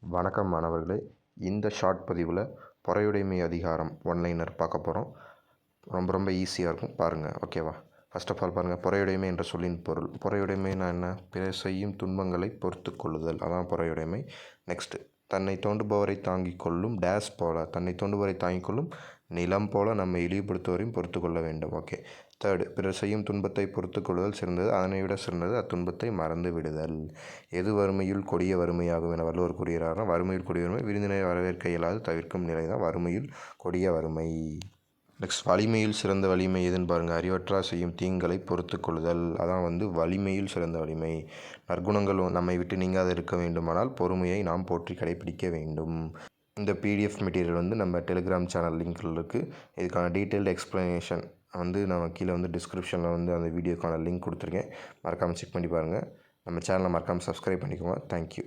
வணக்கம் மாணவர்களே. இந்த ஷார்ட் பதிவில் பொறையுடைமை அதிகாரம் ஒன்லைனர் பார்க்க போகிறோம் ரொம்ப ரொம்ப ஈஸியாக இருக்கும். பாருங்கள் ஓகேவா ஃபர்ஸ்ட் ஆஃப் ஆல் பாருங்கள் பொறையுடைமை என்ற சொல்லின் பொருள். பொறையுடைமைனா என்ன? பிற செய்யும் துன்பங்களை பொறுத்து கொள்ளுதல். அதான் பொறையுடைமை. நெக்ஸ்ட்டு தன்னை தோண்டுபவரை தாங்கிக் கொள்ளும் டேஸ் போல தன்னை தோண்டுபவரை தாங்கிக் கொள்ளும் நிலம் போல நம்மை இழிவுபடுத்துவரையும் பொறுத்து கொள்ள வேண்டும். ஓகே தேர்டு பிறர் செய்யும் துன்பத்தை பொறுத்து கொள்ளுதல் சிறந்தது. அதனை விட சிறந்தது அத்துன்பத்தை மறந்து விடுதல். எது வறுமையில் கொடிய வறுமையாகும் என வள்ளுவர் கூறுகிறார்னா வறுமையில் கொடிய வறுமை விருந்தினரை வரவேற்க இயலாது தவிர்க்கும் நிலை தான் வறுமையில் கொடிய வறுமை. நெக்ஸ்ட் வலிமையில் சிறந்த வலிமை எதுன்னு பாருங்கள் அறிவற்றா செய்யும் தீங்களை பொறுத்து கொள்ளுதல் அதான் வந்து வலிமையில் சிறந்த வலிமை. நற்குணங்கள் நம்மை விட்டு நீங்காத இருக்க வேண்டுமானால் பொறுமையை நாம் போற்றி கடைபிடிக்க வேண்டும். இந்த பிடிஎஃப் மெட்டீரியல் வந்து நம்ம டெலிகிராம் சேனல் லிங்க்கில் இருக்குது இதுக்கான டீட்டெயில்டு எக்ஸ்ப்ளனேஷன் வந்து நம்ம கீழே வந்து டிஸ்கிரிப்ஷனில் வந்து அந்த வீடியோக்கான லிங்க் கொடுத்துருக்கேன். மறக்காமல் செக் பண்ணி பாருங்கள் நம்ம சேனலை மறக்காமல் சப்ஸ்கிரைப் பண்ணிக்கோங்க. தேங்க்யூ